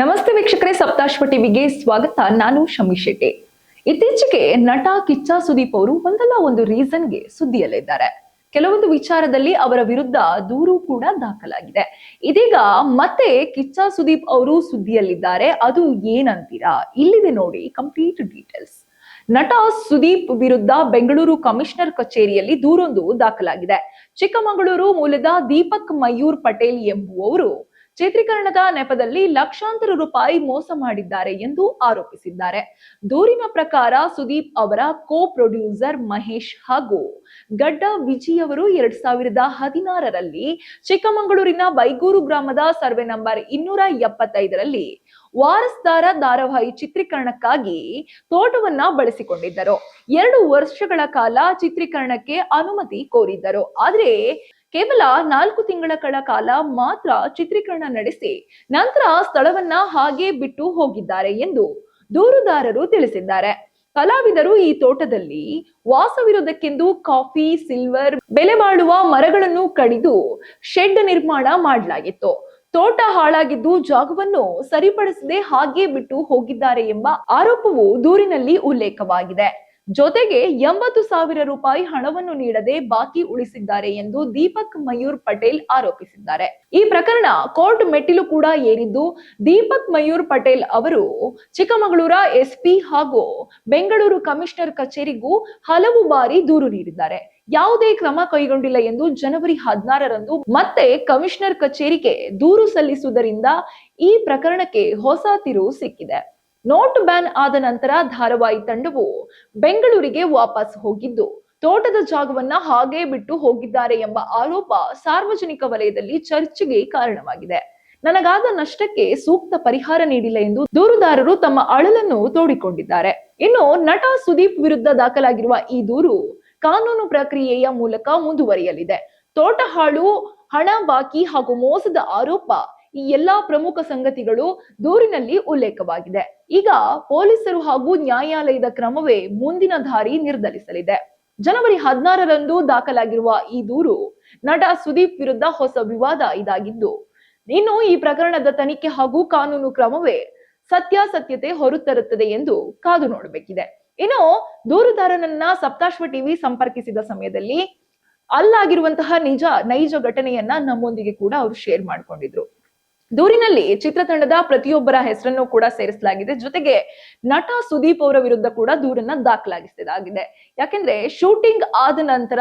ನಮಸ್ತೆ ವೀಕ್ಷಕರೇ, ಸಪ್ತಾಶ್ವ ಟಿವಿಗೆ ಸ್ವಾಗತ. ನಾನು ಶಮಿ ಶೆಟ್ಟಿ. ಇತ್ತೀಚೆಗೆ ನಟ ಕಿಚ್ಚ ಸುದೀಪ್ ಅವರು ಒಂದಲ್ಲ ಒಂದು ರೀಸನ್ಗೆ ಸುದ್ದಿಯಲ್ಲಿದ್ದಾರೆ. ಕೆಲವೊಂದು ವಿಚಾರದಲ್ಲಿ ಅವರ ವಿರುದ್ಧ ದೂರು ಕೂಡ ದಾಖಲಾಗಿದೆ. ಇದೀಗ ಮತ್ತೆ ಕಿಚ್ಚ ಸುದೀಪ್ ಅವರು ಸುದ್ದಿಯಲ್ಲಿದ್ದಾರೆ. ಅದು ಏನಂತೀರಾ? ಇಲ್ಲಿದೆ ನೋಡಿ ಕಂಪ್ಲೀಟ್ ಡೀಟೇಲ್ಸ್. ನಟ ಸುದೀಪ್ ವಿರುದ್ಧ ಬೆಂಗಳೂರು ಕಮಿಷನರ್ ಕಚೇರಿಯಲ್ಲಿ ದೂರೊಂದು ದಾಖಲಾಗಿದೆ. ಚಿಕ್ಕಮಗಳೂರು ಮೂಲದ ದೀಪಕ್ ಮಯೂರ್ ಪಟೇಲ್ ಎಂಬುವವರು ಚಿತ್ರೀಕರಣದ ನೆಪದಲ್ಲಿ ಲಕ್ಷಾಂತರ ರೂಪಾಯಿ ಮೋಸ ಮಾಡಿದ್ದಾರೆ ಎಂದು ಆರೋಪಿಸಿದ್ದಾರೆ. ದೂರಿನ ಪ್ರಕಾರ ಸುದೀಪ್ ಅವರ ಕೋ ಪ್ರೊಡ್ಯೂಸರ್ ಮಹೇಶ್ ಹಾಗೂ ಗಡ್ಡ ವಿಜಿ ಅವರು ಎರಡ್ ಸಾವಿರದ ಹದಿನಾರರಲ್ಲಿ ಚಿಕ್ಕಮಗಳೂರಿನ ಬೈಗೂರು ಗ್ರಾಮದ ಸರ್ವೆ ನಂಬರ್ ಇನ್ನೂರ ಎಪ್ಪತ್ತೈದರಲ್ಲಿ ವಾರಸ್ದಾರ ಧಾರಾವಾಹಿ ಚಿತ್ರೀಕರಣಕ್ಕಾಗಿ ತೋಟವನ್ನ ಬಳಸಿಕೊಂಡಿದ್ದರು. ಎರಡು ವರ್ಷಗಳ ಕಾಲ ಚಿತ್ರೀಕರಣಕ್ಕೆ ಅನುಮತಿ ಕೋರಿದ್ದರು. ಆದ್ರೆ ಕೇವಲ ನಾಲ್ಕು ತಿಂಗಳ ಕಾಲ ಮಾತ್ರ ಚಿತ್ರೀಕರಣ ನಡೆಸಿ ನಂತರ ಸ್ಥಳವನ್ನ ಹಾಗೆ ಬಿಟ್ಟು ಹೋಗಿದ್ದಾರೆ ಎಂದು ದೂರುದಾರರು ತಿಳಿಸಿದ್ದಾರೆ. ಕಲಾವಿದರು ಈ ತೋಟದಲ್ಲಿ ವಾಸವಿರುವುದಕ್ಕೆಂದು ಕಾಫಿ, ಸಿಲ್ವರ್, ಬೆಲೆ ಬಾಳುವ ಮರಗಳನ್ನು ಕಡಿದು ಶೆಡ್ ನಿರ್ಮಾಣ ಮಾಡಲಾಗಿತ್ತು. ತೋಟ ಹಾಳಾಗಿದ್ದು ಜಾಗವನ್ನು ಸರಿಪಡಿಸದೆ ಹಾಗೆ ಬಿಟ್ಟು ಹೋಗಿದ್ದಾರೆ ಎಂಬ ಆರೋಪವು ದೂರಿನಲ್ಲಿ ಉಲ್ಲೇಖವಾಗಿದೆ. ಜೊತೆಗೆ ಎಂಬತ್ತು ಸಾವಿರ ರೂಪಾಯಿ ಹಣವನ್ನು ನೀಡದೆ ಬಾಕಿ ಉಳಿಸಿದ್ದಾರೆ ಎಂದು ದೀಪಕ್ ಮಯೂರ್ ಪಟೇಲ್ ಆರೋಪಿಸಿದ್ದಾರೆ. ಈ ಪ್ರಕರಣ ಕೋರ್ಟ್ ಮೆಟ್ಟಿಲು ಕೂಡ ಏರಿದ್ದು ದೀಪಕ್ ಮಯೂರ್ ಪಟೇಲ್ ಅವರು ಚಿಕ್ಕಮಗಳೂರ ಎಸ್ಪಿ ಹಾಗೂ ಬೆಂಗಳೂರು ಕಮಿಷನರ್ ಕಚೇರಿಗೂ ಹಲವು ಬಾರಿ ದೂರು ನೀಡಿದ್ದಾರೆ. ಯಾವುದೇ ಕ್ರಮ ಕೈಗೊಂಡಿಲ್ಲ ಎಂದು ಜನವರಿ ಹದಿನಾರರಂದು ಮತ್ತೆ ಕಮಿಷನರ್ ಕಚೇರಿಗೆ ದೂರು ಸಲ್ಲಿಸುವುದರಿಂದ ಈ ಪ್ರಕರಣಕ್ಕೆ ಹೊಸ ತಿರುವು ಸಿಕ್ಕಿದೆ. ನೋಟ್ ಬ್ಯಾನ್ ಆದ ನಂತರ ಧಾರಾವಾಹಿ ತಂಡವು ಬೆಂಗಳೂರಿಗೆ ವಾಪಸ್ ಹೋಗಿದ್ದು, ತೋಟದ ಜಾಗವನ್ನ ಹಾಗೆ ಬಿಟ್ಟು ಹೋಗಿದ್ದಾರೆ ಎಂಬ ಆರೋಪ ಸಾರ್ವಜನಿಕ ವಲಯದಲ್ಲಿ ಚರ್ಚೆಗೆ ಕಾರಣವಾಗಿದೆ. ನನಗಾದ ನಷ್ಟಕ್ಕೆ ಸೂಕ್ತ ಪರಿಹಾರ ನೀಡಿಲ್ಲ ಎಂದು ದೂರುದಾರರು ತಮ್ಮ ಅಳಲನ್ನು ತೋಡಿಕೊಂಡಿದ್ದಾರೆ. ಇನ್ನು ನಟ ಸುದೀಪ್ ವಿರುದ್ಧ ದಾಖಲಾಗಿರುವ ಈ ದೂರು ಕಾನೂನು ಪ್ರಕ್ರಿಯೆಯ ಮೂಲಕ ಮುಂದುವರಿಯಲಿದೆ. ತೋಟ ಹಾಳು, ಹಣ ಬಾಕಿ ಹಾಗೂ ಮೋಸದ ಆರೋಪ ಈ ಎಲ್ಲಾ ಪ್ರಮುಖ ಸಂಗತಿಗಳು ದೂರಿನಲ್ಲಿ ಉಲ್ಲೇಖವಾಗಿದೆ. ಈಗ ಪೊಲೀಸರು ಹಾಗೂ ನ್ಯಾಯಾಲಯದ ಕ್ರಮವೇ ಮುಂದಿನ ದಾರಿ ನಿರ್ಧರಿಸಲಿದೆ. ಜನವರಿ ಹದಿನಾರರಂದು ದಾಖಲಾಗಿರುವ ಈ ದೂರು ನಟ ಸುದೀಪ್ ವಿರುದ್ಧ ಹೊಸ ವಿವಾದ ಇದಾಗಿದ್ದು, ಇನ್ನು ಈ ಪ್ರಕರಣದ ತನಿಖೆ ಹಾಗೂ ಕಾನೂನು ಕ್ರಮವೇ ಸತ್ಯಾಸತ್ಯತೆ ಹೊರತರುತ್ತದೆ ಎಂದು ಕಾದು ನೋಡಬೇಕಿದೆ. ಇನ್ನು ದೂರುದಾರನನ್ನ ಸಪ್ತಾಶ್ವ ಟಿವಿ ಸಂಪರ್ಕಿಸಿದ ಸಮಯದಲ್ಲಿ ಅಲ್ಲಾಗಿರುವಂತಹ ನಿಜ ನೈಜ ಘಟನೆಯನ್ನ ನಮ್ಮೊಂದಿಗೆ ಕೂಡ ಅವರು ಶೇರ್ ಮಾಡ್ಕೊಂಡಿದ್ರು. ದೂರಿನಲ್ಲಿ ಚಿತ್ರತಂಡದ ಪ್ರತಿಯೊಬ್ಬರ ಹೆಸರನ್ನು ಕೂಡ ಸೇರಿಸಲಾಗಿದೆ. ಜೊತೆಗೆ ನಟ ಸುದೀಪ್ ಅವರ ವಿರುದ್ಧ ಕೂಡ ದೂರನ್ನ ದಾಖಲಾಗಿಸಿದಾಗಿದೆ ಯಾಕೆಂದ್ರೆ ಶೂಟಿಂಗ್ ಆದ ನಂತರ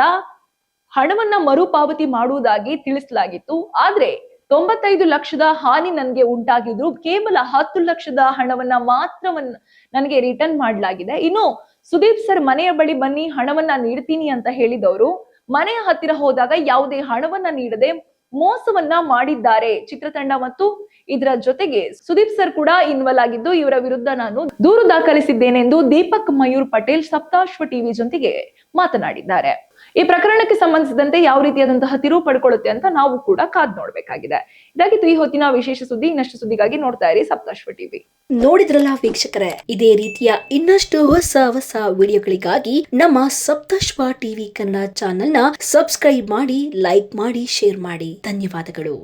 ಹಣವನ್ನ ಮರುಪಾವತಿ ಮಾಡುವುದಾಗಿ ತಿಳಿಸಲಾಗಿತ್ತು. ಆದ್ರೆ ತೊಂಬತ್ತೈದು ಲಕ್ಷದ ಹಾನಿ ನನಗೆ ಉಂಟಾಗಿದ್ರು. ಕೇವಲ ಹತ್ತು ಲಕ್ಷದ ಹಣವನ್ನ ಮಾತ್ರವನ್ನ ನನಗೆ ರಿಟರ್ನ್ ಮಾಡಲಾಗಿದೆ. ಇನ್ನು ಸುದೀಪ್ ಸರ್ ಮನೆಯ ಬಳಿ ಬನ್ನಿ, ಹಣವನ್ನ ನೀಡ್ತೀನಿ ಅಂತ ಹೇಳಿದವರು, ಮನೆಯ ಹತ್ತಿರ ಹೋದಾಗ ಯಾವುದೇ ಹಣವನ್ನ ನೀಡದೆ ಮೋಸವನ್ನ ಮಾಡಿದ್ದಾರೆ ಚಿತ್ರತಂಡ ಮತ್ತು ಇದರ ಜೊತೆಗೆ ಸುದೀಪ್ ಸರ್ ಕೂಡ ಇನ್ವಾಲ್ ಆಗಿದ್ದು ಇವರ ವಿರುದ್ಧ ನಾನು ದೂರು ದಾಖಲಿಸಿದ್ದೇನೆಂದು ದೀಪಕ್ ಮಯೂರ್ ಪಟೇಲ್ ಸಪ್ತಾಶ್ವ ಟಿವಿ ಜೊತೆಗೆ ಮಾತನಾಡಿದ್ದಾರೆ. ಈ ಪ್ರಕರಣಕ್ಕೆ ಸಂಬಂಧಿಸಿದಂತೆ ಯಾವ ರೀತಿಯಾದಂತಹ ತಿರುವು ಪಡ್ಕೊಳ್ಳುತ್ತೆ ಅಂತ ನಾವು ಕೂಡ ಕಾದ್ ನೋಡ್ಬೇಕಾಗಿದೆ. ಇದಾಗಿತ್ತು ಈ ಹೊತ್ತಿನ ವಿಶೇಷ ಸುದ್ದಿ ಇನ್ನಷ್ಟು ಸುದ್ದಿಗಾಗಿ ನೋಡ್ತಾ ಇರಿ ಸಪ್ತಾಶ್ವ ಟಿವಿ. ನೋಡಿದ್ರಲ್ಲ ವೀಕ್ಷಕರೇ, ಇದೇ ರೀತಿಯ ಇನ್ನಷ್ಟು ಹೊಸ ಹೊಸ ವಿಡಿಯೋಗಳಿಗಾಗಿ ನಮ್ಮ ಸಪ್ತಶ್ವ ಟಿವಿ ಕನ್ನಡ ಚಾನೆಲ್ನ ಸಬ್ಸ್ಕ್ರೈಬ್ ಮಾಡಿ, ಲೈಕ್ ಮಾಡಿ, ಶೇರ್ ಮಾಡಿ. ಧನ್ಯವಾದಗಳು.